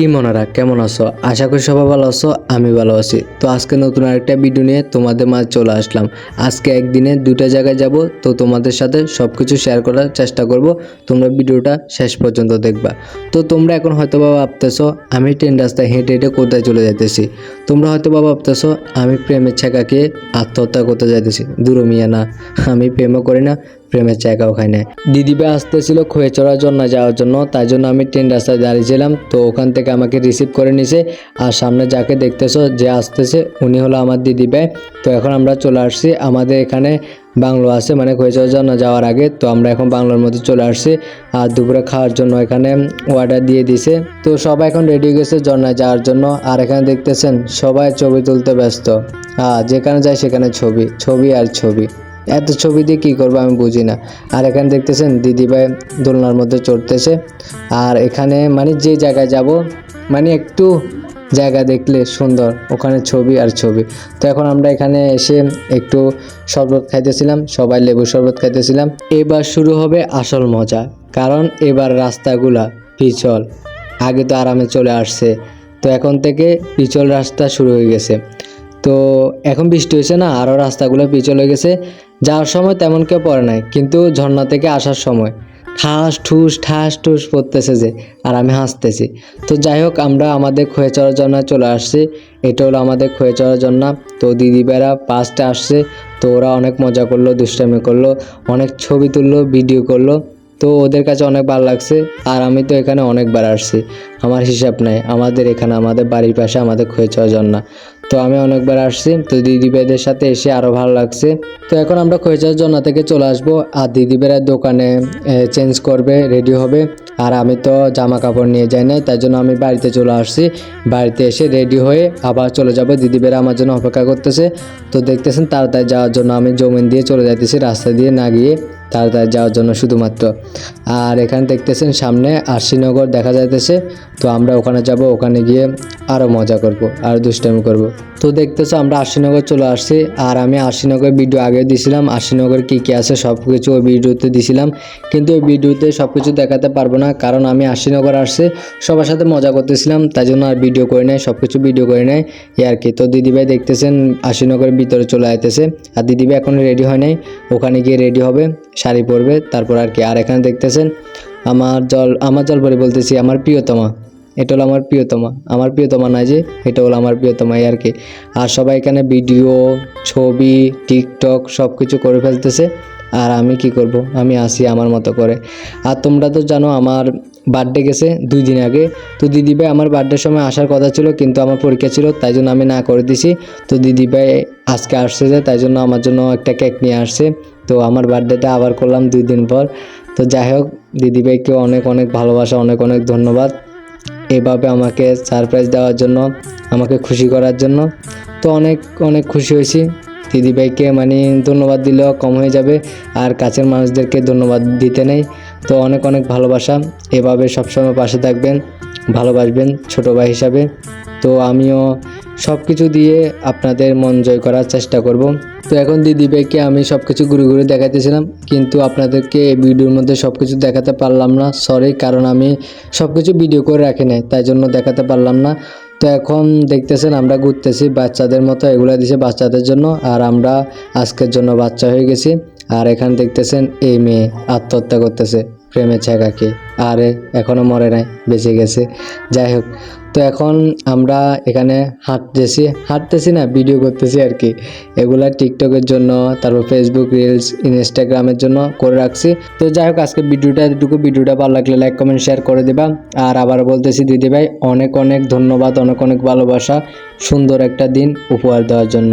কি মনারা, কেমন আছো? আশা করি সবাই ভালো আছো, আমি ভালো আছি। তো আজকে নতুন আরেকটা ভিডিও নিয়ে তোমাদের মাঝে চলে আসলাম। আজকে একদিনে দুটো জায়গায় যাব, তো তোমাদের সাথে সব কিছু শেয়ার করার চেষ্টা করব। তোমরা ভিডিওটা শেষ পর্যন্ত দেখবা। তো তোমরা এখন হয়তো বা ভাবতেছো, আমি ট্রেন রাস্তায় হেঁটে হেঁটে কোথায় চলে যাইতেছি? তোমরা হয়তো বা ভাবতেছো, আমি প্রেমের ছেঁকাকে আত্মহত্যা করতে যাইতেছি। দূর মিয়া না, আমি প্রেমও করি না প্রেমের জায়গা ওখানে দিদিভাই আসতেছিল খয়ে চড়ার জন্য যাওয়ার জন্য, তাই জন্য আমি ট্রেন রাস্তায় দাঁড়িয়েছিলাম। তো ওখান থেকে আমাকে রিসিভ করে নিছে। আর সামনে যাকে দেখতেছো যে আসতেছে, উনি হলো আমার দিদিভাই তো এখন আমরা চলে আসছি। আমাদের এখানে বাংলো আছে মানে খয়ে চড়ার জন্য যাওয়ার আগে। তো আমরা এখন বাংলোর মধ্যে চলে আসছি। আর দুপুরে খাওয়ার জন্য এখানে অর্ডার দিয়ে দিছে। তো সবাই এখন রেডি হয়ে গেছে ঝর্ণায় যাওয়ার জন্য। আর এখানে দেখতেছেন, সবাই ছবি তুলতে ব্যস্ত। আর যেখানে যায় সেখানে ছবি ছবি আর ছবি। এত ছবি দিয়ে কী করব আমি বুঝি না। আর এখানে দেখতেছেন দিদিভাই দোলনার মধ্যে চড়তেছে। আর এখানে মানে যে জায়গায় যাব মানে একটু জায়গা দেখলে সুন্দর, ওখানে ছবি আর ছবি। তো এখন আমরা এখানে এসে একটু শরবত খাইতেছিলাম, সবাই লেবু শরবত খাইতেছিলাম। এবার শুরু হবে আসল মজা, কারণ এবার রাস্তাগুলা পিছল। আগে তো আরামে চলে আসছে। তো এখন থেকে পিছল রাস্তা শুরু হয়ে গেছে। তো এখন বৃষ্টি হয়েছে না আরও রাস্তাগুলো পিছল গেছে। যাওয়ার সময় তেমন কেউ পড়ে নাই, কিন্তু ঝর্ণা থেকে আসার সময় ঠাস, ঠুস ঠাস, ঠুস পড়তেছে যে, আর আমি হাসতেছি। তো যাই হোক, আমরা আমাদের খয়ে চড়ার জন্য চলে আসছি। এটা হলো আমাদের খয়ে চড়ার জন্য। তো দিদিবেরা পাঁচটা আসছে, তো ওরা অনেক মজা করল, দুষ্টামি করল, অনেক ছবি তুললো ভিডিও করল। তো ওদের কাছে অনেক ভালো লাগছে, আর আমি তো এখানে অনেকবার আসছি। আমার হিসাব নাই, আমাদের এখানে, আমাদের বাড়ির পাশে আমাদের খয়ে চড়ার জন্য তো আমি অনেকবার আসছি, তো দিদি দিদিভাইদের সাথে এসে আরও ভালো লাগছে। তো এখন আমরা খৈচার জন্য থেকে চলে আসব, আর দিদি দিদিভাইরা দোকানে চেঞ্জ করবে রেডি হবে। আর আমি তো জামা কাপড় নিয়ে যাই নাই, তাই জন্য আমি বাড়িতে চলে আসছি। বাড়িতে এসে রেডি হয়ে আবার চলে যাব। দিদিভাইরা আমার জন্য অপেক্ষা করতেছে। তো দেখতেছেন তাড়াতাড়ি যাওয়ার জন্য আমি জমিন দিয়ে চলে যাইতেছি, রাস্তা দিয়ে না গিয়ে। তাড়াতাড়ি যাওয়ার জন্য শুধুমাত্র। আর এখানে দেখতেছেন সামনে আরশিনগর দেখা যাইতেছে। তো আমরা ওখানে যাব, ওখানে গিয়ে আরও মজা করব, আর দুষ্টামি করব। তো দেখতেছো আমরা আশিনগর চলে আসছি। আর আমি আশিনগর ভিডিও আগে দিছিলাম আশিনগর কী কী আছে সব কিছু ওই ভিডিওতে দিছিলাম কিন্তু ওই ভিডিওতে সব কিছু দেখাতে পারব না, কারণ আমি আশিনগর আসছি, সবার সাথে মজা করতেছিলাম, তাই জন্য আর ভিডিও করে নেয় সব কিছু ভিডিও করে নেয় এই আর কি, তো দিদিভাই দেখতেছেন আশিনগরের ভিতরে চলে আইতেছে। আর দিদিভাই এখন রেডি হয় নাই, ওখানে গিয়ে রেডি হবে। শাড়ি পরবে, তারপর আর কি। আর এখানে দেখতেছেন, আমার জল আমার জল পরে বলতেছি, আমার প্রিয়তমা। এটা হলো আমার প্রিয়তমা। আমার প্রিয়তমা না যে, এটা হলো আমার প্রিয়তমা আর কি। আর সবাই এখানে ভিডিও, ছবি, টিকটক সব কিছু করে ফেলতেছে। আর আমি কি করব? আমি আসি আমার মতো করে। আর তোমরা তো জানো, আমার বার্থডে গেছে দুই দিন আগে। তো দিদিভাই আমার বার্থডের সময় আসার কথা ছিল, কিন্তু আমার পরীক্ষা ছিল, তাই জন্য আমি না করে দিছি। তো দিদিভাই আজকে আসছে যে, তাই জন্য আমার জন্য একটা কেক নিয়ে আসছে। তো আমার বার্থডেটা আবার করলাম দুই দিন পর। তো যাই হোক দিদিভাইকে অনেক অনেক ভালোবাসা, অনেক অনেক ধন্যবাদ। এভাবে আমাকে সারপ্রাইজ দেওয়ার জন্য, আমাকে খুশি করার জন্য। তো অনেক অনেক খুশি হয়েছি। দিদিভাইকে মানে ধন্যবাদ দিলেও কম হয়ে যাবে। আর কাছের মানুষদেরকে ধন্যবাদ দিতে নেই। তো অনেক অনেক ভালোবাসা। এভাবে সবসময় পাশে থাকবেন, ভালোবাসবেন ছোটো ভাই হিসাবে। তো আমিও সব কিছু দিয়ে আপনাদের মন জয় করার চেষ্টা করব। তো এখন দিদি দিদিভাইকে আমি সব কিছু ঘুরে ঘুরে দেখাইতেছিলাম, কিন্তু আপনাদেরকে এই ভিডিওর মধ্যে সব কিছু দেখাতে পারলাম না। সরি কারণ আমি সব কিছু ভিডিও করে রাখি নাই, তাই জন্য দেখাতে পারলাম না। তো এখন দেখতেছেন আমরা ঘুরতেছি বাচ্চাদের মতো, এগুলো দিছে বাচ্চাদের জন্য, আর আমরা আজকের জন্য বাচ্চা হয়ে গেছি। আর এখানে দেখতেছেন এই মেয়ে আত্মহত্যা করতেছে। প্রেমের ছেঁকাকে। আরে এখনও মরে নাই, বেঁচে গেছে। যাই হোক, তো এখন আমরা এখানে হাঁটতেছি হাঁটতেছি না ভিডিও করতেছি আর কি। এগুলা টিকটকের জন্য, তারপর ফেসবুক রিলস ইনস্টাগ্রামের জন্য করে রাখছি। তো যাই হোক আজকে ভিডিওটা, এতটুকু। ভিডিওটা ভালো লাগলে লাইক কমেন্ট শেয়ার করে দেবা। আর আবার বলতেছি, দিদি ভাই, অনেক অনেক ধন্যবাদ, অনেক অনেক ভালোবাসা, সুন্দর একটা দিন উপহার দেওয়ার জন্য।